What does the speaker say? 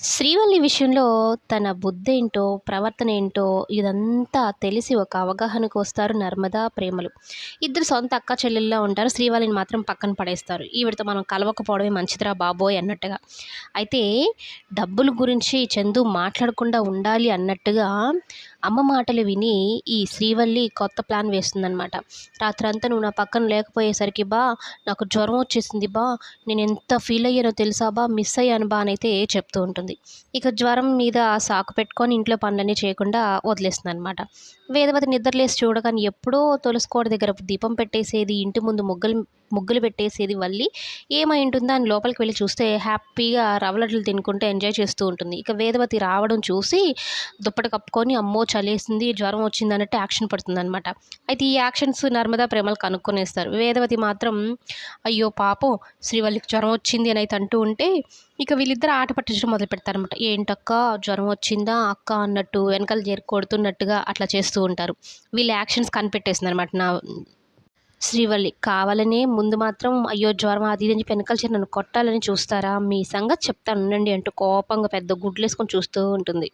శ్రీవల్లి విషయంలో తన బుద్ధేంటో, ప్రవర్తనేంటో ఇదంతా తెలిసి ఒక అవగాహనకు వస్తారు నర్మదా, ప్రేమలు. ఇద్దరు సొంత అక్క చెల్లెల్లో ఉంటారు. శ్రీవల్లిని మాత్రం పక్కన పడేస్తారు. ఈవిడతో మనం కలవకపోవడమే మంచిదిరా బాబోయ్! అన్నట్టుగా. అయితే డబ్బుల గురించి చందు మాట్లాడకుండా ఉండాలి అన్నట్టుగా అమ్మ మాటలు విని ఈ శ్రీవల్లి కొత్త ప్లాన్ వేస్తుందనమాట. రాత్రంతా నువ్వు నా పక్కన లేకపోయేసరికి బా నాకు జ్వరం వచ్చేసింది బా నేను ఎంత ఫీల్ అయ్యానో తెలుసా బా మిస్ అయ్యాను బా అనైతే చెప్తూ ఉంటుంది. ఇక జ్వరం మీద సాకు పెట్టుకొని ఇంట్లో పనులన్నీ చేయకుండా వదిలేస్తుంది అనమాట వేదవతి నిద్రలేసి చూడగానే ఎప్పుడో తులసి కోడ దగ్గర దీపం పెట్టేసేది, ఇంటి ముందు ముగ్గులు ముగ్గులు పెట్టేసేది వల్లి ఏమై ఉంటుందా అని లోపలికి వెళ్ళి చూస్తే హ్యాపీగా రవలడ్లు తినుకుంటూ ఎంజాయ్ చేస్తూ ఉంటుంది. ఇక వేదవతి రావడం చూసి దుప్పటి కప్పుకొని అమ్మో చలేసింది, జ్వరం వచ్చింది అన్నట్టు యాక్షన్ పడుతుందనమాట. అయితే ఈ యాక్షన్స్ నర్మదా, ప్రేమలు కనుక్కొనేస్తారు. వేదవతి మాత్రం అయ్యో పాపం శ్రీవల్లికి జ్వరం వచ్చింది అని అయితే అంటూ ఉంటే ఇక వీళ్ళిద్దరు ఆట పట్టించడం మొదలు పెడతారనమాట ఏంటక్కా జ్వరం వచ్చిందా అక్క అన్నట్టు వెనకాల జెరి కొడుతున్నట్టుగా అట్లా చేస్తూ ఉంటారు. వీళ్ళ యాక్షన్స్ కనిపెట్టేసిందనమాట నా శ్రీవల్లి. కావాలనే ముందు మాత్రం అయ్యో జ్వరం అది ఇది అని చెప్పి వెనకాల నన్ను కొట్టాలని చూస్తారా? మీ సంగతి చెప్తాను ఉండండి అంటూ కోపంగా పెద్ద గుడ్లేసుకొని చూస్తూ ఉంటుంది.